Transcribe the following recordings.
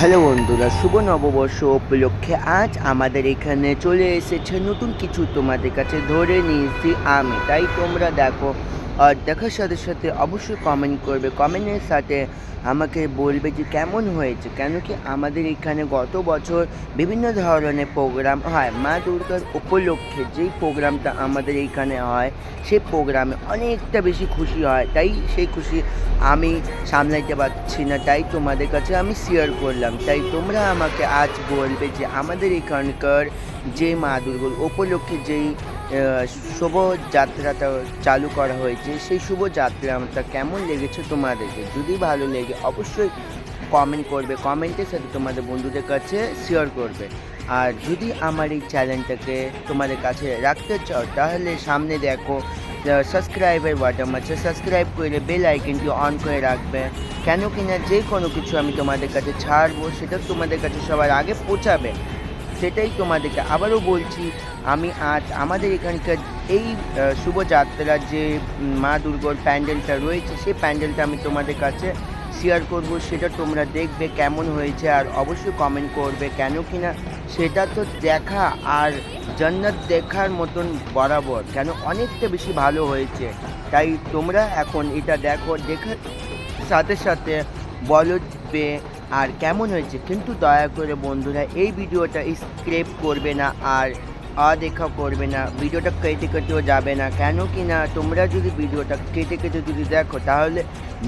Hello বন্ধুরা, শুভ নববর্ষ। উপলক্ষে আজ আমাদের এখানে চলে এসেছে নতুন কিছু তোমাদের কাছে ধরে নিয়েছি। আমি, তাই তোমরা দেখো আর দেখার সাথে সাথে অবশ্যই কমেন্ট করবে। কমেন্টের সাথে আমাকে বলবে যে, কেমন হয়েছে? কেন কি আমাদের এখানে গত বছর বিভিন্ন ধরনের প্রোগ্রাম হয়। মা দুর্গার উপলক্ষে যেই প্রোগ্রামটা আমাদের এইখানে হয়, সেই প্রোগ্রামে অনেকটা বেশি খুশি হয়। তাই সেই খুশি আমি সামলাইতে পারছি না। তাই তোমাদের কাছে আমি শেয়ার করলাম। তাই তোমরা আমাকে আজ বলবে যে, আমাদের এখানকার যে মা দুর্গার উপলক্ষে যেই শোভাযাত্রাটা চালু করা হয়েছে। সেই শুভযাত্রাটা কেমন লেগেছে তোমাদেরকে? যদি ভালো লেগে, অবশ্যই কমেন্ট করবে কমেন্টের সাথে তোমাদের বন্ধুদের কাছে শেয়ার করবে। আর যদি আমার এই চ্যানেলটাকে তোমাদের কাছে রাখতে চাও, তাহলে সামনে দেখো সাবস্ক্রাইবের বাটন আছে। সাবস্ক্রাইব করে বেল আইকনটি অন করে রাখবে। কেন কিনা যে কোনো কিছু আমি তোমাদের কাছে ছাড়বো, সেটা তোমাদের কাছে সবার আগে পৌঁছাবে। সেটাই তোমাদেরকে আবারও বলছি, আমি আজ আমাদের এখানকার এই শুভযাত্রার যে মা দুর্গার প্যান্ডেলটা রয়েছে সেই প্যান্ডেলটা আমি তোমাদের কাছে শেয়ার করব, সেটা তোমরা দেখবে কেমন হয়েছে আর অবশ্যই কমেন্ট করবে কেন কি না সেটা তো দেখা আর জান্নাত দেখার মতন বরাবর, কেন অনেকটা বেশি ভালো হয়েছে। তাই তোমরা এখন এটা দেখো, দেখার সাথে সাথে বলবে আর কেমন হয়েছে কিন্তু দয়া করে বন্ধুরা, এই ভিডিওটা স্ক্রেপ করবে না আর অদেখা করবে না। ভিডিওটা কেটে কেটেও যাবে না। কেন কি না, তোমরা যদি ভিডিওটা কেটে কেটে যদি দেখো, তাহলে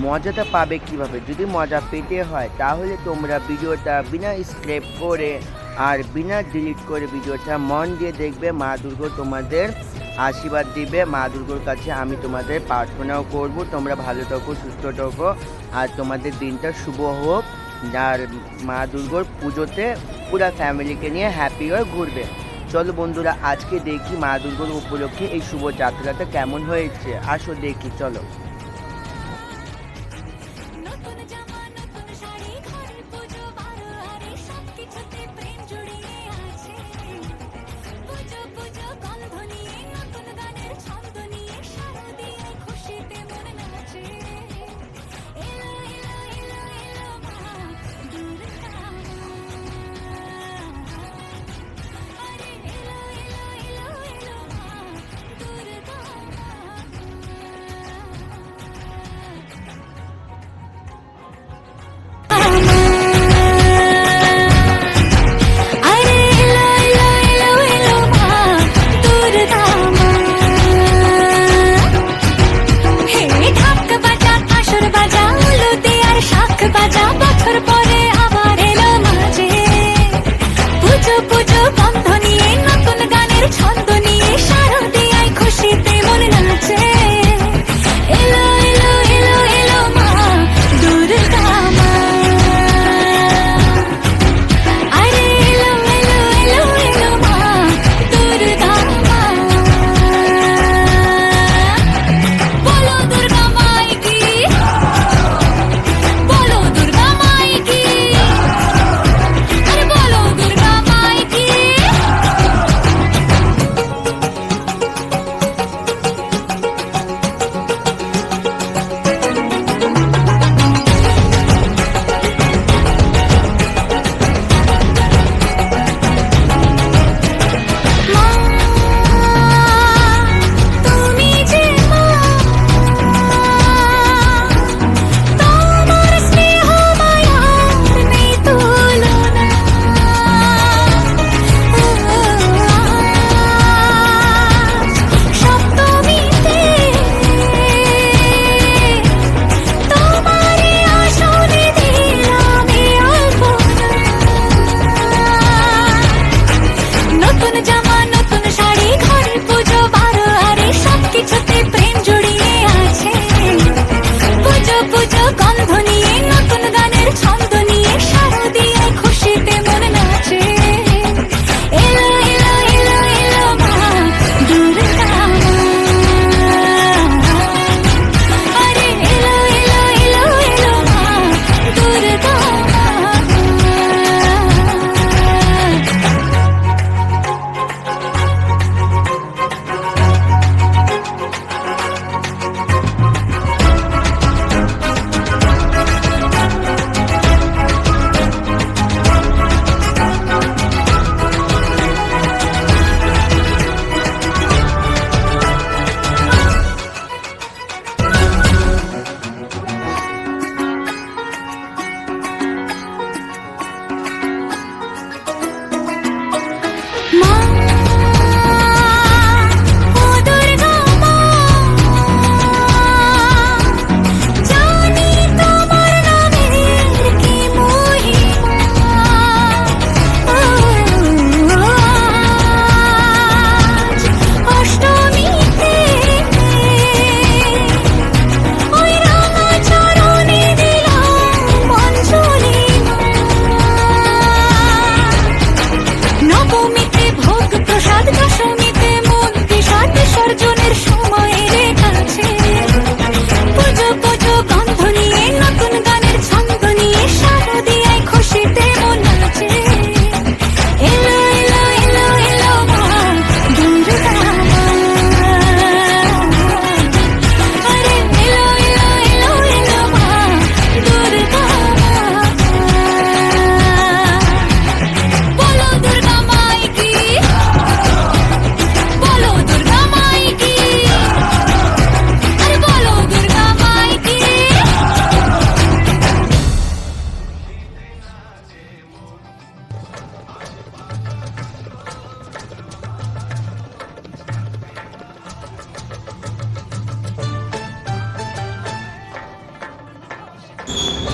মজাটা পাবে কীভাবে? যদি মজা পেতে হয়, তাহলে তোমরা ভিডিওটা বিনা স্ক্রেপ করে আর বিনা ডিলিট করে ভিডিওটা মন দিয়ে দেখবে। মা দুর্গা তোমাদের আশীর্বাদ দিবে। মা দুর্গার কাছে আমি তোমাদের প্রার্থনাও করব। তোমরা ভালো থাকো, সুস্থ থাকো আর তোমাদের দিনটা শুভ হোক। আর মা দুর্গোর পুজোতে পুরা ফ্যামিলিকে নিয়ে হ্যাপি হয়ে ঘুরবে। চলো বন্ধুরা, আজকে দেখি মা দুর্গোর উপলক্ষে এই শুভ যাত্রাটা কেমন হয়েছে। আসো দেখি, চলো।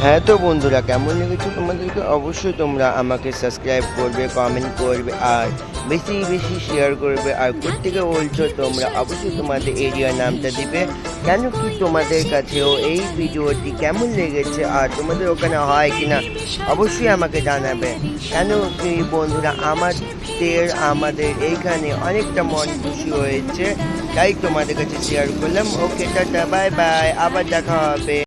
হ্যাঁ তো বন্ধুরা, কেমন লেগেছে তোমাদেরকে? অবশ্যই তোমরা আমাকে সাবস্ক্রাইব করবে কমেন্ট করবে আর বেশি বেশি শেয়ার করবে। আর প্রত্যেকে বলছো তোমরা অবশ্যই তোমাদের এরিয়ার নামটা দিবে। কেন কি তোমাদের কাছেও এই ভিডিওটি কেমন লেগেছে আর তোমাদের ওখানে হয় কিনা অবশ্যই আমাকে জানাবে। কেন কি বন্ধুরা, আমাদের আমাদের এইখানে অনেকটা মন খুশি হয়েছে। তাই তোমাদের কাছে শেয়ার করলাম। ওকে টাটা বাই বাই আবার দেখা হবে।